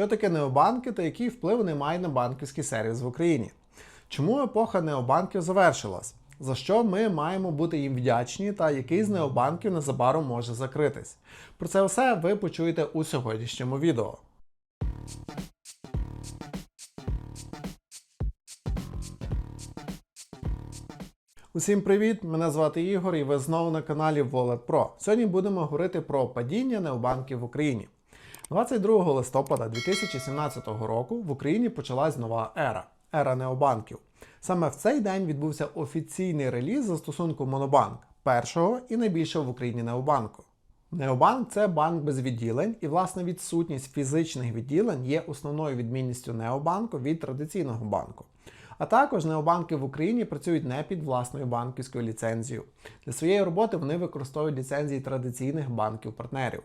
Що таке необанки та який вплив вони мають на банківський сервіс в Україні? Чому епоха необанків завершилась? За що ми маємо бути їм вдячні та який з необанків незабаром може закритись? Про це все ви почуєте у сьогоднішньому відео. Усім привіт! Мене звати Ігор і ви знову на каналі Wallet. Сьогодні будемо говорити про падіння необанків в Україні. 22 листопада 2017 року в Україні почалась нова ера ера необанків. Саме в цей день відбувся офіційний реліз застосунку Монобанк, першого і найбільшого в Україні необанку. Необанк це банк без відділень, і власне відсутність фізичних відділень є основною відмінністю необанку від традиційного банку. А також необанки в Україні працюють не під власною банківською ліцензією. Для своєї роботи вони використовують ліцензії традиційних банків-партнерів.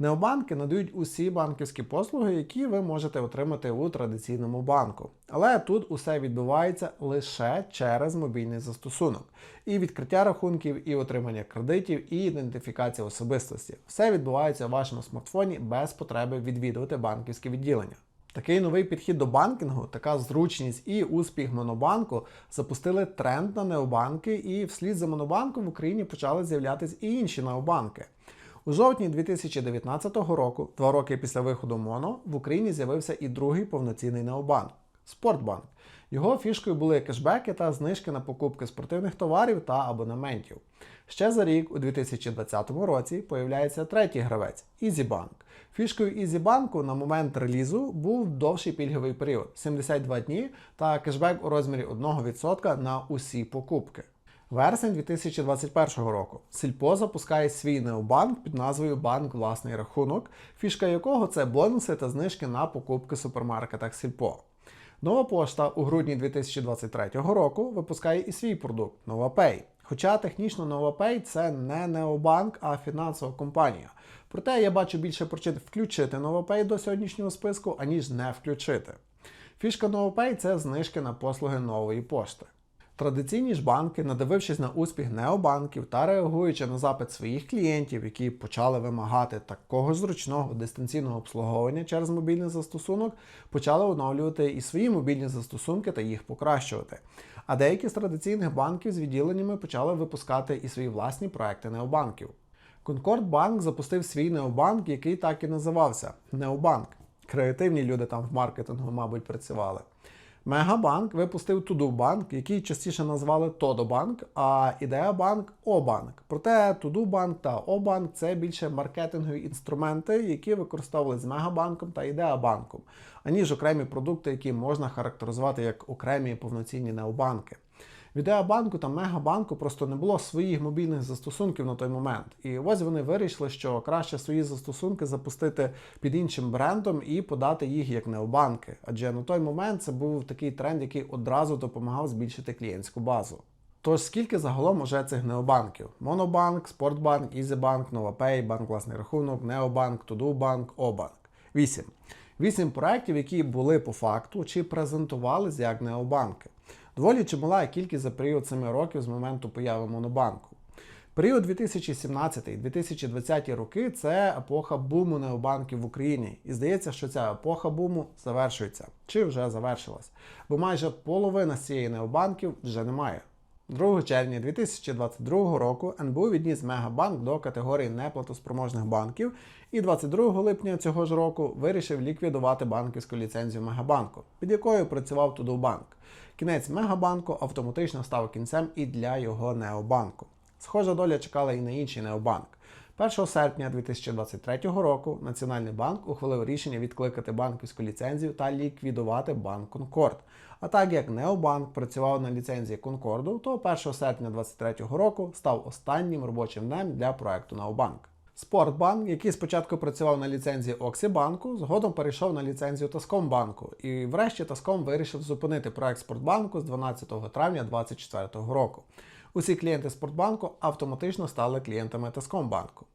Необанки надають усі банківські послуги, які ви можете отримати у традиційному банку. Але тут усе відбувається лише через мобільний застосунок. І відкриття рахунків, і отримання кредитів, і ідентифікація особистості. Все відбувається у вашому смартфоні без потреби відвідувати банківське відділення. Такий новий підхід до банкінгу, така зручність і успіх Монобанку запустили тренд на необанки, і вслід за Монобанком в Україні почали з'являтися і інші необанки. У жовтні 2019 року, два роки після виходу Моно, в Україні з'явився і другий повноцінний необанк Спортбанк. Його фішкою були кешбеки та знижки на покупки спортивних товарів та абонементів. Ще за рік, у 2020 році, появляється третій гравець EasyBank. Фішкою EasyBank на момент релізу був довший пільговий період 72 дні та кешбек у розмірі 1% на усі покупки. Вересень 2021 року Сільпо запускає свій необанк під назвою Банк Власний рахунок, фішка якого це бонуси та знижки на покупки в супермаркетах Сільпо. Нова пошта у грудні 2023 року випускає і свій продукт NovaPay. Хоча технічно NovaPay це не необанк, а фінансова компанія. Проте я бачу більше причин включити NovaPay до сьогоднішнього списку, аніж не включити. Фішка NovaPay – це знижки на послуги нової пошти. Традиційні ж банки, надивившись на успіх необанків та реагуючи на запит своїх клієнтів, які почали вимагати такого зручного дистанційного обслуговування через мобільний застосунок, почали оновлювати і свої мобільні застосунки та їх покращувати. А деякі з традиційних банків з відділеннями почали випускати і свої власні проекти необанків. Конкорд Банк запустив свій необанк, який так і називався Необанк. Креативні люди там в маркетингу, мабуть, працювали. Мегабанк випустив Тудубанк, який частіше назвали Тодобанк, а Ідеабанк Обанк. Проте Тудубанк та Обанк це більше маркетингові інструменти, які використовували з Мегабанком та Ідеабанком, аніж окремі продукти, які можна характеризувати як окремі повноцінні необанки. В Ідеабанку та Мегабанку просто не було своїх мобільних застосунків на той момент. І ось вони вирішили, що краще свої застосунки запустити під іншим брендом і подати їх як необанки. Адже на той момент це був такий тренд, який одразу допомагав збільшити клієнтську базу. Тож скільки загалом уже цих необанків? Монобанк, Спортбанк, Ізібанк, Новапей, банк власний рахунок, Необанк, Тудубанк, Обанк. Вісім. Вісім проєктів, які були по факту чи презентувалися як необанки. Доволі чимала кількість за період 7 років з моменту появи Монобанку. Період 2017-2020 роки це епоха буму необанків в Україні. І здається, що ця епоха буму завершується чи вже завершилась, бо майже половина з цієї необанків вже немає. 2 червня 2022 року НБУ відніс Мегабанк до категорії неплатоспроможних банків і 22 липня цього ж року вирішив ліквідувати банківську ліцензію Мегабанку, під якою працював Тудубанк. Кінець Мегабанку автоматично став кінцем і для його необанку. Схожа доля чекала і на інший необанк. 1 серпня 2023 року Національний банк ухвалив рішення відкликати банківську ліцензію та ліквідувати банк Конкорд. А так як Необанк працював на ліцензії Конкорду, то 1 серпня 2023 року став останнім робочим днем для проекту Необанк. Спортбанк, який спочатку працював на ліцензії Оксібанку, згодом перейшов на ліцензію Таскомбанку. І врешті Таском вирішив зупинити проект Спортбанку з 12 травня 2024 року. Усі клієнти Спортбанку автоматично стали клієнтами Таскомбанку.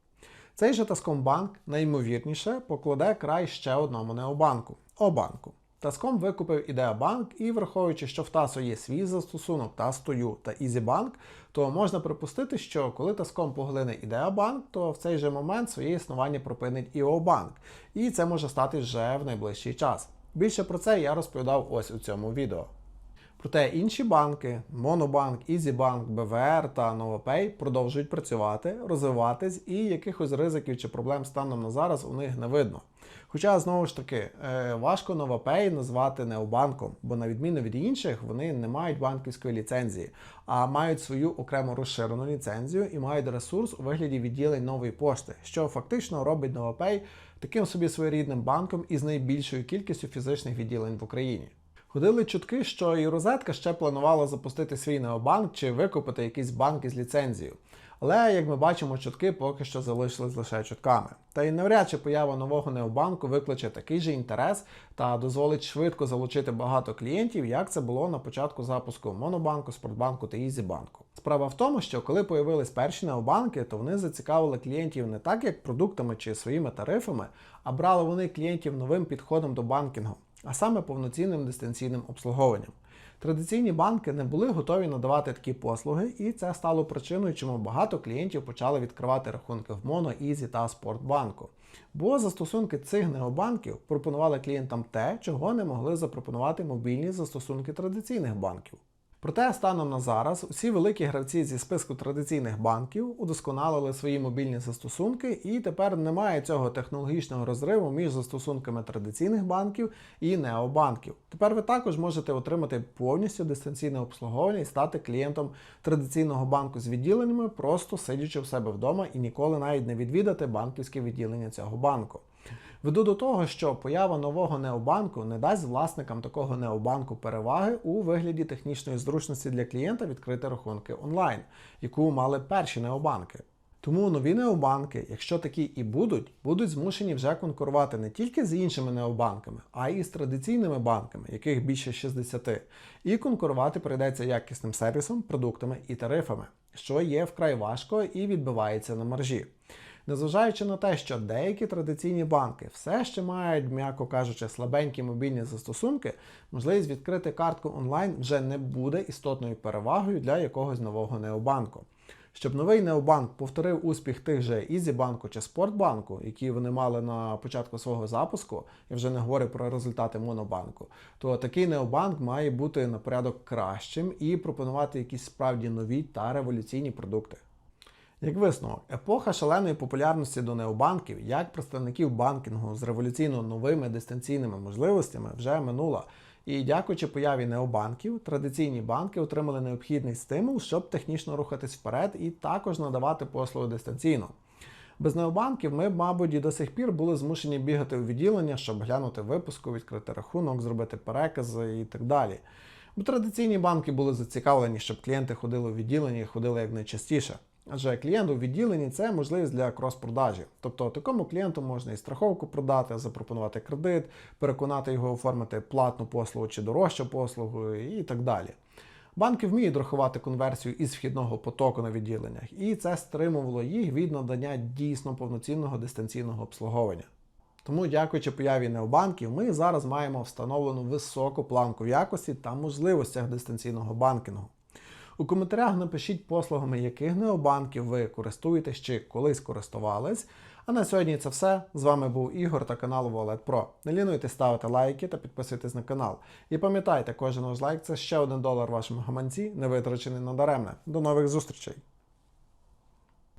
Цей же Таскомбанк найімовірніше покладе край ще одному необанку Обанку. Таском викупив Ідеабанк і, враховуючи, що в Тасо є свій застосунок Тастою та Ізібанк, то можна припустити, що коли Таском поглине Ідеабанк, то в цей же момент своє існування припинить Іобанк. І це може стати вже в найближчий час. Більше про це я розповідав ось у цьому відео. Проте інші банки Монобанк, Ізібанк, БВР та Новопей продовжують працювати, розвиватись, і якихось ризиків чи проблем станом на зараз у них не видно. Хоча, знову ж таки, е, важко Новопей назвати необанком, бо на відміну від інших, вони не мають банківської ліцензії, а мають свою окремо розширену ліцензію і мають ресурс у вигляді відділень нової пошти, що фактично робить Новопей таким собі своєрідним банком із найбільшою кількістю фізичних відділень в Україні. Ходили чутки, що і розетка ще планувала запустити свій необанк чи викупити якийсь банк із ліцензією. Але, як ми бачимо, чутки поки що залишились лише чутками. Та й навряд чи поява нового необанку викличе такий же інтерес та дозволить швидко залучити багато клієнтів, як це було на початку запуску Монобанку, Спортбанку та Ізібанку. Справа в тому, що коли появились перші необанки, то вони зацікавили клієнтів не так, як продуктами чи своїми тарифами, а брали вони клієнтів новим підходом до банкінгу а саме повноцінним дистанційним обслуговуванням. Традиційні банки не були готові надавати такі послуги, і це стало причиною, чому багато клієнтів почали відкривати рахунки в Моно, Ізі та Спортбанку. Бо застосунки цих необанків пропонували клієнтам те, чого не могли запропонувати мобільні застосунки традиційних банків. Проте станом на зараз усі великі гравці зі списку традиційних банків удосконалили свої мобільні застосунки, і тепер немає цього технологічного розриву між застосунками традиційних банків і необанків. Тепер ви також можете отримати повністю дистанційне обслуговування і стати клієнтом традиційного банку з відділеннями, просто сидячи в себе вдома і ніколи навіть не відвідати банківське відділення цього банку. Веду до того, що поява нового необанку не дасть власникам такого необанку переваги у вигляді технічної зручності для клієнта відкрити рахунки онлайн, яку мали перші необанки. Тому нові необанки, якщо такі і будуть, будуть змушені вже конкурувати не тільки з іншими необанками, а й з традиційними банками, яких більше 60, і конкурувати прийдеться якісним сервісом, продуктами і тарифами, що є вкрай важко і відбивається на маржі. Незважаючи на те, що деякі традиційні банки все ще мають, м'яко кажучи, слабенькі мобільні застосунки, можливість відкрити картку онлайн вже не буде істотною перевагою для якогось нового необанку. Щоб новий необанк повторив успіх тих же Ізібанку чи Спортбанку, які вони мали на початку свого запуску, я вже не говорю про результати Монобанку, то такий необанк має бути на порядок кращим і пропонувати якісь справді нові та революційні продукти. Як висновок, епоха шаленої популярності до необанків, як представників банкінгу з революційно новими дистанційними можливостями, вже минула. І дякуючи появі необанків, традиційні банки отримали необхідний стимул, щоб технічно рухатись вперед і також надавати послуги дистанційно. Без необанків ми, мабуть, і до сих пір були змушені бігати у відділення, щоб глянути випуску, відкрити рахунок, зробити перекази і так далі. Бо традиційні банки були зацікавлені, щоб клієнти ходили у відділення і ходили якнайчастіше. Адже клієнт у відділенні це можливість для крос-продажі. Тобто такому клієнту можна і страховку продати, запропонувати кредит, переконати його оформити платну послугу чи дорожчу послугу і так далі. Банки вміють рахувати конверсію із вхідного потоку на відділеннях, і це стримувало їх від надання дійсно повноцінного дистанційного обслуговування. Тому, дякуючи появі необанків, ми зараз маємо встановлену високу планку якості та можливостях дистанційного банкінгу. У коментарях напишіть послугами, яких необанків ви користуєтесь чи колись користувались. А на сьогодні це все. З вами був Ігор та канал Wallet Pro. Не лінуйте ставити лайки та підписуйтесь на канал. І пам'ятайте, кожен ваш лайк це ще один долар вашому гаманці, не витрачений надаремне. До нових зустрічей!